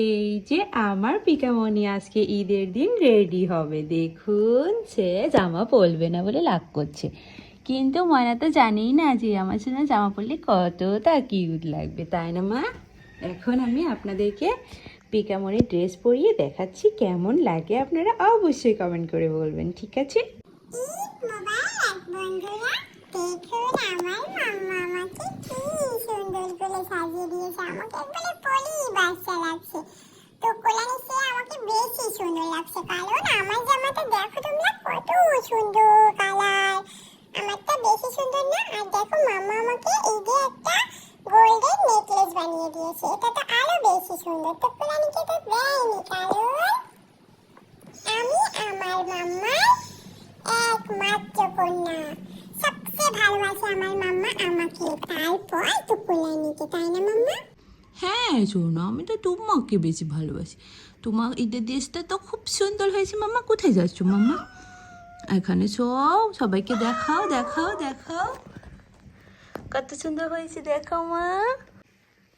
এই যে আমার পিকামণি আজকে ঈদের দিন রেডি হবে। দেখুন, সে জামা পরবে না বলে লাগ করছে। কিন্তু ময়না তো জানেই না যে আমার সঙ্গে জামা পরলে কতটা কিউট লাগবে, তাই না মা? এখন আমি আপনাদেরকে পিকামণির ড্রেস পরিয়ে দেখাচ্ছি, কেমন লাগে আপনারা অবশ্যই কমেন্ট করে বলবেন, ঠিক আছে? আমার সুন্দর লাগছে কারণ আমার জামাটা দেখো তোমরা, কত সুন্দর কালার। আমারটা বেশি সুন্দর না। আর দেখো মাম্মা আমাকে এই যে একটা গোল্ডেন নেকলেস বানিয়ে দিয়েছে। এটা তো আরও বেশি সুন্দর। তো তো দেয়নি, কারণ আমি আমার মাম্মার একমাত্র কন্যা। সবচেয়ে ভালোবাসে আমার মাম্মা আমাকে। তারপর নিতে, তাই না মাম্মা? হ্যাঁ শোনো আমি তো তোমাকে বেশি ভালোবাসি। তোমার ঈদের ড্রেসটা তো খুব সুন্দর হয়েছে। মাম্মা কোথায় যাচ্ছ মাম্মা এখানে সব, সবাইকে দেখাও দেখাও দেখাও। কত সুন্দর হয়েছে দেখাও মা।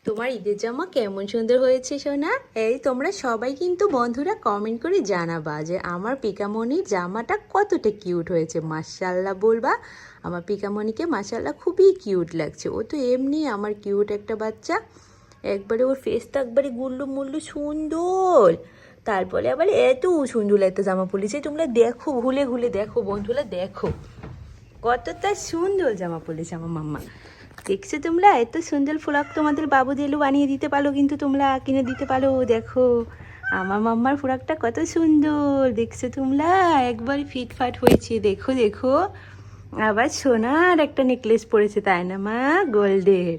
তোমার ঈদের জামা কেমন সুন্দর হয়েছে, সোনা? এই তোমরা সবাই কিন্তু বন্ধুরা কমেন্ট করে জানাবা যে আমার পিকামণির জামাটা কতটা কিউট হয়েছে। মার্শাল্লাহ বলবা, আমার পিকামণিকে মার্শাল্লাহ খুবই কিউট লাগছে। ও তো এমনি আমার কিউট একটা বাচ্চা। একবারে ওর ফেসটা একবারে গুল্লু মুল্লু সুন্দর। তারপরে আবার এত সুন্দর একটা জামা পরেছে তোমরা দেখো ঘুলে ঘুলে দেখো, বন্ধুরা দেখো। কতটা সুন্দর জামা পরেছে আমার মাম্মা। দেখছ তোমরা? এত সুন্দর ফ্রক তোমাদের বাবু দিলু বানিয়ে দিতে পারো, কিন্তু তোমরা কিনে দিতে পারো, দেখো। আমার মাম্মার ফ্রকটা কত সুন্দর, দেখছ তোমরা? একবার ফিটফাট হয়েছে, দেখো দেখো। আবার সোনার একটা নেকলেস পরেছে তাই না মা? গোল্ডের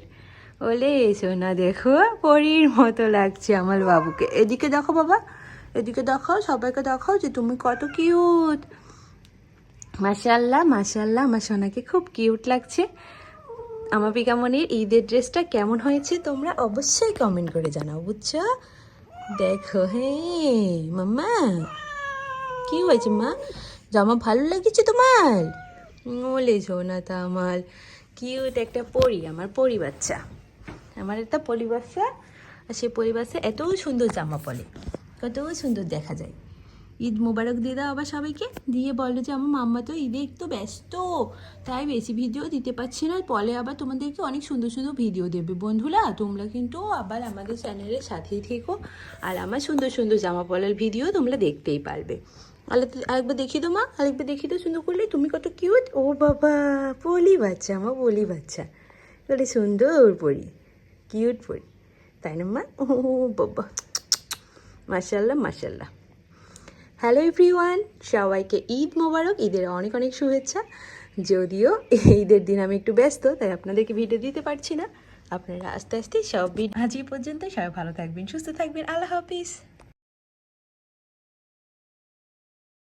ওলে সোনা দেখো, পরীর মতো লাগছে আমার বাবুকে। এদিকে দেখো বাবা, এদিকে দেখাও সবাইকে দেখাও যে তুমি কত কিউট মাশাল্লাহ মাশাল্লাহ আমার সোনাকে খুব কিউট লাগছে। আমার পিকামনির ঈদের ড্রেসটা কেমন হয়েছে তোমরা অবশ্যই কমেন্ট করে জানাও, বুঝছ? দেখো হে মাম্মা, কি হয়েছে মা? জামা ভালো লেগেছে তোমার? বলে না তা আমার কিউট একটা পরি, আমার পরি বাচ্চা। আমার একটা পরি বাচ্চা আর সেই পরি বাচ্চা এত সুন্দর জামা পরে, কত সুন্দর দেখা যায়। ঈদ মোবারক দিয়ে দাও আবার সবাইকে, দিয়ে বলো যে আমার মাম্মা তো ঈদে একটু ব্যস্ত, তাই বেশি ভিডিও দিতে পারছি না পরে আবার তোমাদেরকে অনেক সুন্দর সুন্দর ভিডিও দেবে। বন্ধুরা, তোমরা কিন্তু আবার আমাদের চ্যানেলের সাথেই থেকো, আর আমার সুন্দর সুন্দর জামা পরার ভিডিও তোমরা দেখতেই পারবে। আরেকবার দেখি তো মা, আরেকবার দেখি তো সুন্দর করলে তুমি কত কিউট ও বাবা, পলি বাচ্চা, আমার বলি বাচ্চা। সুন্দর পরি। কিউট ফুড তাই না মা ও বাবা মাসাল্লাহ মাসাল্লাহ হ্যালো এভরিওয়ান সবাইকে ঈদ মোবারক, ঈদের অনেক অনেক শুভেচ্ছা। যদিও ঈদের দিন আমি একটু ব্যস্ত, তাই আপনাদেরকে ভিডিও দিতে পারছি না। আপনারা আস্তে আস্তে সব ভিডিও আজ পর্যন্ত সবাই ভালো থাকবেন, সুস্থ থাকবেন। আল্লাহ হাফিজ।